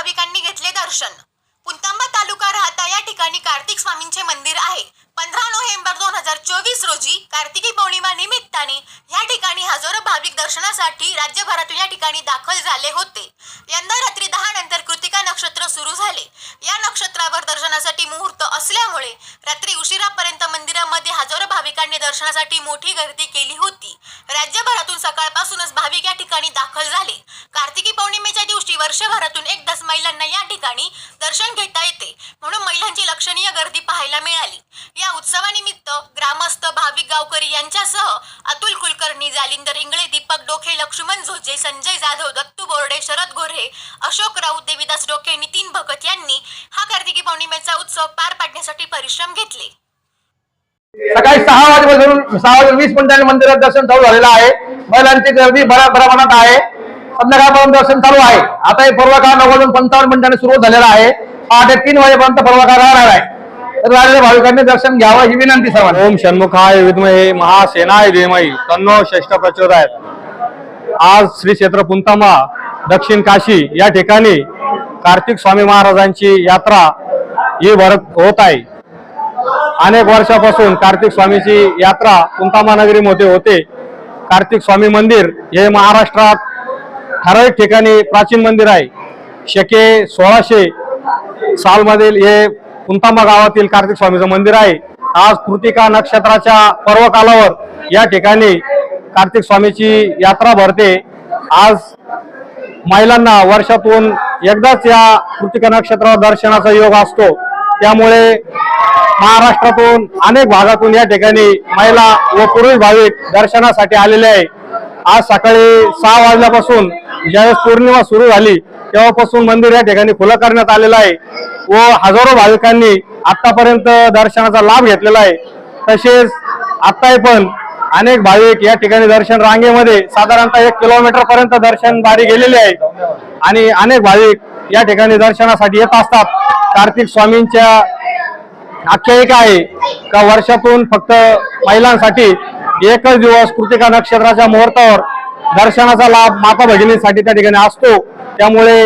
भाविकांनी घेतले दर्शन. पुंतांबा तालुका राहता या ठिकाणी कार्तिक स्वामींचे मंदिर आहे. पंधरा नोव्हेंबर दोन हजार चोवीस रोजी कार्तिकी पौर्णिमा निमित्ताने या ठिकाणी हजारो भाविक दर्शनासाठी राज्यभरातून या ठिकाणी दाखल झाले होते. यंदा रात्री दहा नंतर कृतिका नक्षत्र सुरू झाले. या नक्षत्रावर दर्शनासाठी मुहूर्त असल्यामुळे रात्री उशिरापर्यंत मंदिरामध्ये हजारो भाविकांनी दर्शनासाठी मोठी गर्दी केली होती. राज्यभरातून सकाळपासूनच भाविक या ठिकाणी दाखल झाले. कार्तिकी पौर्णिमेच्या दिवशी वर्षभरातून एकदाच महिलांना या ठिकाणी दर्शन घेता येते. म्हणून महिलांची लक्षणीय गर्दी पाहायला मिळाली. या उत्सवानिमित्त ग्रामस्थ भाविक गावकरी यांच्यासह अतुल कुलकर्णी जालिंदर इंगळे दीपक डोके लक्ष्मण झोजे संजय जाधव दत्तू बोर्डे शरद गोरे अशोक राऊत देवीदास डोके नितीन भगत यांनी हा कार्तिकी पौर्णिमेचा उत्सव पार पाडण्यासाठी परिश्रम घेतले. सकाळी सहा वाजेपासून सहा वाजून वीस मिनिटांनी मंदिरात दर्शन चालू झालेलं आहे. महिलांची गर्दी बऱ्या बऱ्या प्रमाणात आहे. संध्याकाळपर्यंत दर्शन चालू आहे. आता हे पूर्वकाळ नऊ वाजून पंचावन्न मिनिटांनी सुरू झालेला आहे. पहाटे तीन वाजेपर्यंत पूर्वकाळ राहणार आहे. तर राहिलेल्या भाविकांनी दर्शन घ्यावं ही विनंती सर्वांना. ओम षण्मुखाय विद्महे महासेनाय धीमहि. तन्नो श्रेष्ठ प्रचोदयात. आज श्री क्षेत्र पुंतामा दक्षिण काशी या ठिकाणी कार्तिक स्वामी महाराजांची यात्रा ही भरत होत आहे. अनेक वर्षापासून कार्तिक स्वामीची यात्रा पुंतामा नगरीमध्ये होते. कार्तिक स्वामी मंदिर हे महाराष्ट्रात ठराविक ठिकाणी प्राचीन मंदिर आहे. शके सोळाशे सालमधील हे कुंतामा गावातील कार्तिक स्वामीचं मंदिर आहे. आज कृतिका नक्षत्राच्या पर्वकालावर या ठिकाणी कार्तिक स्वामीची यात्रा भरते. आज महिलांना वर्षातून एकदाच या कृतिका नक्षत्रावर दर्शनाचा योग असतो. त्यामुळे महाराष्ट्रातून अनेक भागातून या ठिकाणी महिला व पुरुष भाविक दर्शनासाठी आलेले आहे. आज सकाळी सहा वाजल्यापासून ज्यावेळेस पौर्णिमा सुरू झाली तेव्हापासून मंदिर या ठिकाणी खुलं करण्यात आलेलं आहे. व हजारो भाविकांनी आतापर्यंत दर्शनाचा लाभ घेतलेला आहे. तसेच आताही पण अनेक भाविक या ठिकाणी दर्शन रांगेमध्ये साधारणतः एक किलोमीटर पर्यंत दर्शन बारी गेलेली आहे. आणि अनेक भाविक या ठिकाणी दर्शनासाठी येत असतात. कार्तिक स्वामींच्या आख्यायिका आहे का वर्षातून फक्त महिलांसाठी एकच दिवस कृतिका नक्षत्राच्या मुहूर्तावर दर्शनाचा लाभ माता भगिनींसाठी त्या ठिकाणी असतो. त्यामुळे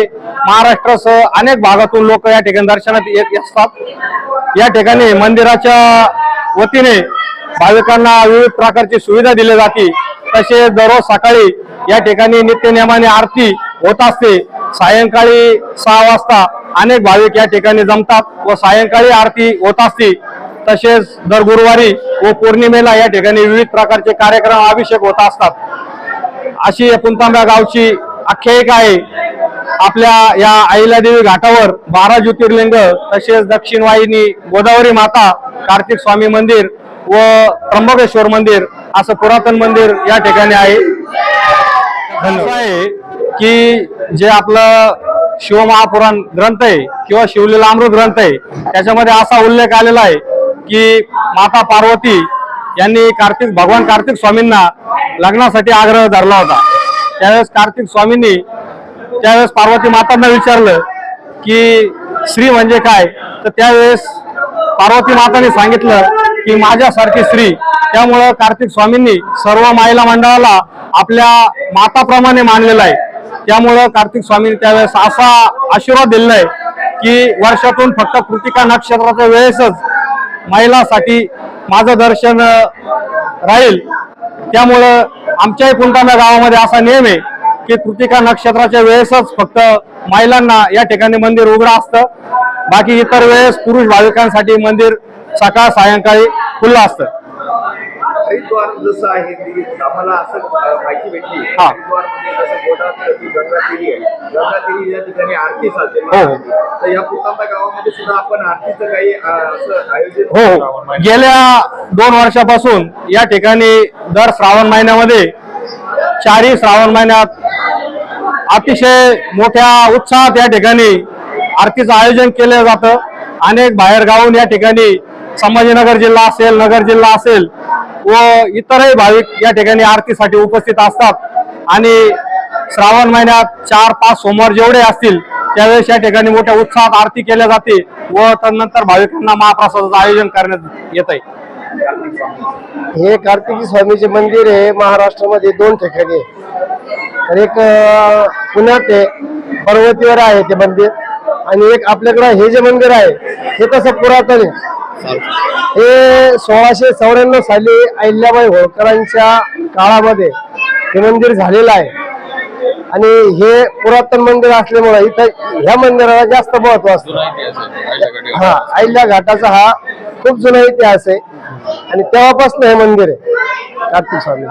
महाराष्ट्रासह अनेक भागातून लोक या ठिकाणी दर्शनात येत असतात. या ठिकाणी मंदिराच्या वतीने भाविकांना विविध प्रकारची सुविधा दिली जाते. तसेच दररोज सकाळी या ठिकाणी नित्यनियमाने आरती होत असते. सायंकाळी सहा वाजता अनेक भाविक या ठिकाणी जमतात व सायंकाळी आरती होत असते. तसेच दर गुरुवारी व पौर्णिमेला या ठिकाणी विविध प्रकारचे कार्यक्रम अभिषेक होत असतात. अशी पुंतांब्या गावची आख्यायिका आहे. आपल्या या अहिल्यादेवी घाटावर बारा ज्योतिर्लिंग तसेच दक्षिण वाहिनी गोदावरी माता कार्तिक स्वामी मंदिर व त्र्यंबकेश्वर मंदिर असं पुरातन मंदिर या ठिकाणी आहे. आहे की जे आपलं शिवमहापुराण ग्रंथ आहे किंवा शिवलीला अमृत ग्रंथ आहे त्याच्यामध्ये असा उल्लेख आलेला आहे की माता पार्वती यांनी कार्तिक भगवान कार्तिक स्वामींना लग्नासाठी आग्रह धरला होता. त्यावेळेस कार्तिक स्वामींनी त्यावेळेस पार्वती मातांना विचारलं की स्त्री म्हणजे काय? तर त्यावेळेस पार्वती माताने सांगितलं की माझ्यासारखी स्त्री. त्यामुळं कार्तिक स्वामींनी सर्व महिला मंडळाला आपल्या माताप्रमाणे मानलेलं आहे. त्यामुळं कार्तिक स्वामींनी त्यावेळेस असा आशीर्वाद दिलेला आहे की वर्षातून फक्त कृतिका नक्षत्राच्या वेळेसच महिलासाठी माझं दर्शन राहील. त्यामुळं आमच्याही पुंतांब्या गावामध्ये असा नियम आहे की कृतिका नक्षत्राच्या वेळेसच फक्त महिलांना या ठिकाणी मंदिर उघडं असतं. बाकी इतर वेळेस पुरुष भाविकांसाठी मंदिर सकाळ सायंकाळी खुलं असतं. हरिद्वार जसं आहे ती आम्हाला असं माहिती भेटली हा. हरिद्वारमध्ये जसं गोदावरी गंगातिरी आहे गंगातिरी या ठिकाणी आरती चालते हो, हो. तर या पुतांबा गावामध्ये सुद्धा आपण आरतीचं काही अ, असं आयोजित हो हो. गेल्या दोन वर्षापासून या ठिकाणी दर श्रावण महिन्यामध्ये चारही श्रावण महिन्यात अतिशय मोठ्या उत्साहात या ठिकाणी आरतीचं आयोजन केलं जातं अनेक बाहेर गावून या ठिकाणी संभाजीनगर जिल्हा असेल नगर जिल्हा असेल व इतरही भाविक या ठिकाणी आरतीसाठी उपस्थित असतात. आणि श्रावण महिन्यात चार पाच सोमवार जेवढे असतील त्यावेळेस या ठिकाणी मोठ्या उत्साहात आरती केल्या जाते व त्यानंतर भाविकांना महाप्रसादाचं आयोजन करण्यात येत आहे. हे कार्तिकी स्वामीचे मंदिर आहे महाराष्ट्रामध्ये दोन ठिकाणी आहे. तर एक पुण्यात आहे पर्वतीवर आहे ते मंदिर. आणि एक आपल्याकडं हे जे मंदिर आहे हे तसं पुरातन आहे. हे सोळाशे चौऱ्याण्णव साली अहिल्याबाई होळकरांच्या काळामध्ये हे मंदिर झालेलं आहे. आणि हे पुरातन मंदिर असल्यामुळे इथं ह्या मंदिराला जास्त महत्त्व असतं. हा अहिल्या घाटाचा हा खूप जुना इतिहास आहे. आणि तेव्हापासून हे मंदिर आहे. कार्तिक स्वामी.